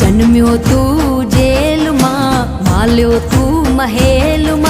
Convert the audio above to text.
જન્મ્યો તું જેલમાં માલ્યો તું મહેલમાં.